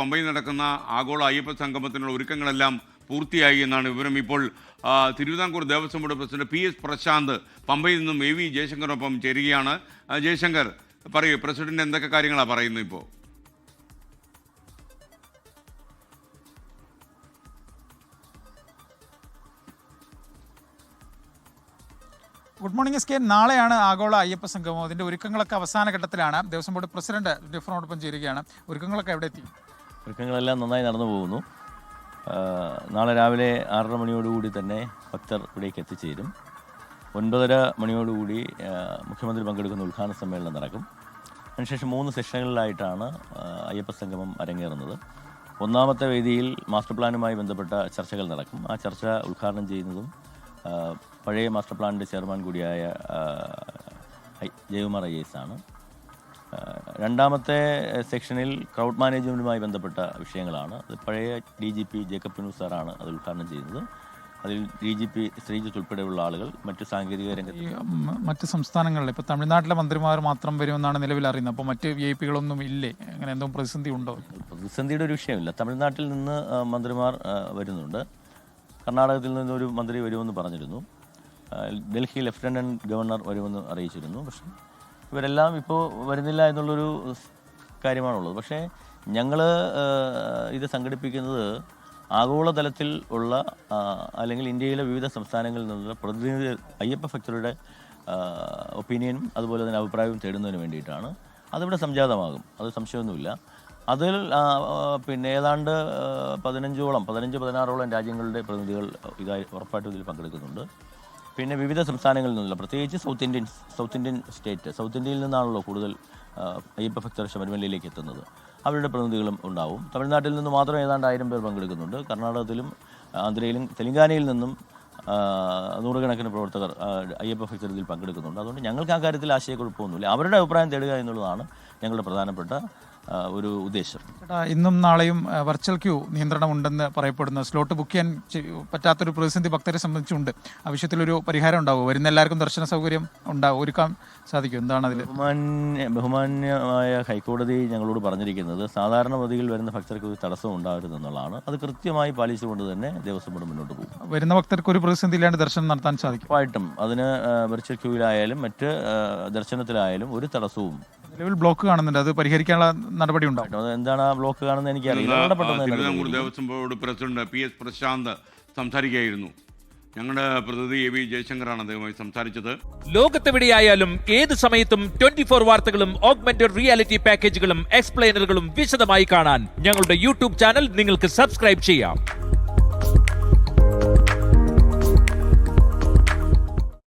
പമ്പയിൽ നടക്കുന്ന ആഗോള അയ്യപ്പ സംഗമത്തിനുള്ള ഒരുക്കങ്ങളെല്ലാം പൂർത്തിയായി എന്നാണ് വിവരം. ഇപ്പോൾ Thiruvithamkoor Devaswom board president P S Prashanth പമ്പയിൽ നിന്നും എ വി ജയശങ്കറിനൊപ്പം ചേരുകയാണ്. ജയശങ്കർ പറയൂ പ്രസിഡന്റ് എന്തൊക്കെ കാര്യങ്ങളാണ് പറയുന്നത് ഇപ്പോൾ ഗുഡ് മോർണിംഗ് എസ് കെ. നാളെയാണ് ആഗോള അയ്യപ്പ സംഗമം. അതിന്റെ ഒരുക്കങ്ങളൊക്കെ അവസാന ഘട്ടത്തിലാണ്. ദേവസ്വം ബോർഡ് പ്രസിഡന്റ് ഡിഫറോടൊപ്പം ചേരുകയാണ്. ഒരുക്കങ്ങളൊക്കെ എവിടെ എത്തി? ഒരുക്കങ്ങളെല്ലാം നന്നായി നടന്നു പോകുന്നു. നാളെ രാവിലെ ആറര മണിയോടുകൂടി തന്നെ ഭക്തർ ഇവിടേക്ക് എത്തിച്ചേരും. ഒൻപതര മണിയോടുകൂടി മുഖ്യമന്ത്രി പങ്കെടുക്കുന്ന ഉദ്ഘാടന സമ്മേളനം നടക്കും. അതിനുശേഷം മൂന്ന് സെഷനുകളിലായിട്ടാണ് അയ്യപ്പ സംഗമം അരങ്ങേറുന്നത്. ഒന്നാമത്തെ വേദിയിൽ മാസ്റ്റർ പ്ലാനുമായി ബന്ധപ്പെട്ട ചർച്ചകൾ നടക്കും. ആ ചർച്ച ഉദ്ഘാടനം ചെയ്യുന്നതും പഴയ മാസ്റ്റർ പ്ലാനിന്റെ ചെയർമാൻ കൂടിയായ ജയകുമാർ ഐ എസ് ആണ്. രണ്ടാമത്തെ സെക്ഷനിൽ ക്രൗഡ് മാനേജ്മെന്റുമായി ബന്ധപ്പെട്ട വിഷയങ്ങളാണ്. അത് പഴയ ഡി ജി പി ജേക്കബ് പിനു സാറാണ് അത് ഉദ്ഘാടനം ചെയ്യുന്നത്. അതിൽ ഡി ജി പി ശ്രീജിത്ത് ഉൾപ്പെടെയുള്ള ആളുകൾ മറ്റു സാങ്കേതിക രംഗത്ത് മറ്റ് സംസ്ഥാനങ്ങളിൽ ഇപ്പോൾ തമിഴ്നാട്ടിലെ മന്ത്രിമാർ മാത്രം വരുമെന്നാണ് നിലവിൽ അറിയുന്നത്. അപ്പോൾ മറ്റ് വി ഐ പികളൊന്നും ഇല്ലേ? അങ്ങനെ എന്തോ പ്രതിസന്ധി ഉണ്ടോ? പ്രതിസന്ധിയുടെ ഒരു വിഷയമില്ല. തമിഴ്നാട്ടിൽ നിന്ന് മന്ത്രിമാർ വരുന്നുണ്ട്. കർണാടകത്തിൽ നിന്നൊരു മന്ത്രി വരുമെന്ന് പറഞ്ഞിരുന്നു. ഡൽഹി ലഫ്റ്റനന്റ് ഗവർണർ വരുമെന്ന് അറിയിച്ചിരുന്നു. പക്ഷേ ഇവരെല്ലാം ഇപ്പോൾ വരുന്നില്ല എന്നുള്ളൊരു കാര്യമാണുള്ളത്. പക്ഷേ ഞങ്ങൾ ഇത് സംഘടിപ്പിക്കുന്നത് ആഗോളതലത്തിൽ ഉള്ള അല്ലെങ്കിൽ ഇന്ത്യയിലെ വിവിധ സംസ്ഥാനങ്ങളിൽ നിന്നുള്ള പ്രതിനിധി അയ്യപ്പ ഭക്തരുടെ ഒപ്പീനിയനും അതുപോലെ തന്നെ അഭിപ്രായവും തേടുന്നതിന് വേണ്ടിയിട്ടാണ്. അതിവിടെ സംജാതമാകും. അത് സംശയമൊന്നുമില്ല. അതിൽ പിന്നെ ഏതാണ്ട് പതിനഞ്ചോളം പതിനഞ്ച് പതിനാറോളം രാജ്യങ്ങളുടെ പ്രതിനിധികൾ ഇതായി ഉറപ്പായിട്ടും ഇതിൽ പങ്കെടുക്കുന്നുണ്ട്. പിന്നെ വിവിധ സംസ്ഥാനങ്ങളിൽ നിന്നുള്ള പ്രത്യേകിച്ച് south Indian south Indian state south ഇന്ത്യയിൽ നിന്നാണല്ലോ കൂടുതൽ അയ്യപ്പ ഭക്തർ ശബരിമലയിലേക്ക് എത്തുന്നത്. അവരുടെ പ്രതിനിധികളും ഉണ്ടാവും. തമിഴ്നാട്ടിൽ നിന്ന് മാത്രം ഏതാണ്ട് ആയിരം പേർ പങ്കെടുക്കുന്നുണ്ട്. കർണാടകത്തിലും ആന്ധ്രയിലും തെലങ്കാനയിൽ നിന്നും നൂറുകണക്കിന് പ്രവർത്തകർ അയ്യപ്പ ഭക്തർ ഇതിൽ പങ്കെടുക്കുന്നുണ്ട്. അതുകൊണ്ട് ഞങ്ങൾക്ക് ആ കാര്യത്തിൽ ആശയക്കുഴപ്പമൊന്നുമില്ല. അവരുടെ അഭിപ്രായം തേടുക എന്നുള്ളതാണ് ഞങ്ങളുടെ പ്രധാനപ്പെട്ട ഒരു ഉദ്ദേശം. ചേട്ടാ ഇന്നും നാളെയും വെർച്വൽ ക്യൂ നിയന്ത്രണം ഉണ്ടെന്ന് പറയപ്പെടുന്ന. സ്ലോട്ട് ബുക്ക് ചെയ്യാൻ പറ്റാത്തൊരു പ്രതിസന്ധി ഭക്തരെ സംബന്ധിച്ചുണ്ട് ആ വിഷയത്തിലൊരു പരിഹാരം ഉണ്ടാവും. വരുന്ന എല്ലാവർക്കും ദർശന സൗകര്യം ഉണ്ടാവും ഒരുക്കാൻ സാധിക്കും. എന്താണ് അതിൽ ബഹുമാന്യ ബഹുമാന്യമായ ഹൈക്കോടതി ഞങ്ങളോട് പറഞ്ഞിരിക്കുന്നത് സാധാരണ മതിയിൽ വരുന്ന ഭക്തർക്ക് ഒരു തടസ്സം ഉണ്ടാകരുതെന്നുള്ളതാണ് അത് കൃത്യമായി പാലിച്ചുകൊണ്ട് തന്നെ ദേവസ്വം ബോർഡ് മുന്നോട്ട് പോകും. വരുന്ന ഭക്തർക്ക് ഒരു പ്രതിസന്ധി ഇല്ലാണ്ട് ദർശനം നടത്താൻ സാധിക്കും. ഉറപ്പായിട്ടും അതിന് വെർച്വൽ ക്യൂവിലായാലും മറ്റ് ദർശനത്തിലായാലും ഒരു തടസ്സവും നിലവിൽ ബ്ലോക്ക് കാണുന്നുണ്ട്. അത് പരിഹരിക്കാനുള്ള നടപടി ഉണ്ടാവും. അത് എന്താണ് ആ ബ്ലോക്ക് കാണുന്നത് എനിക്കറിയില്ല. വളരെ ആ, പെട്ടെന്ന് തന്നെ അത് തിരുവിതാംകൂർ പരിഹരിക്കും. Devaswom board president P S Prashanth സംസാരിക്കുകയായിരുന്നു. ഞങ്ങളുടെ പ്രതിനിധി എ വി ജയശങ്കറാണ് അദ്ദേഹവുമായി സംസാരിച്ചത്. ലോകത്തെവിടെയായാലും ഏത് സമയത്തും ട്വന്റി ഫോർ വാർത്തകളും ഓഗ്മെന്റഡ് റിയാലിറ്റി പാക്കേജുകളും എക്സ്പ്ലെയിനറുകളും വിശദമായി കാണാൻ ഞങ്ങളുടെ യൂട്യൂബ് ചാനൽ നിങ്ങൾക്ക് സബ്സ്ക്രൈബ് ചെയ്യാം.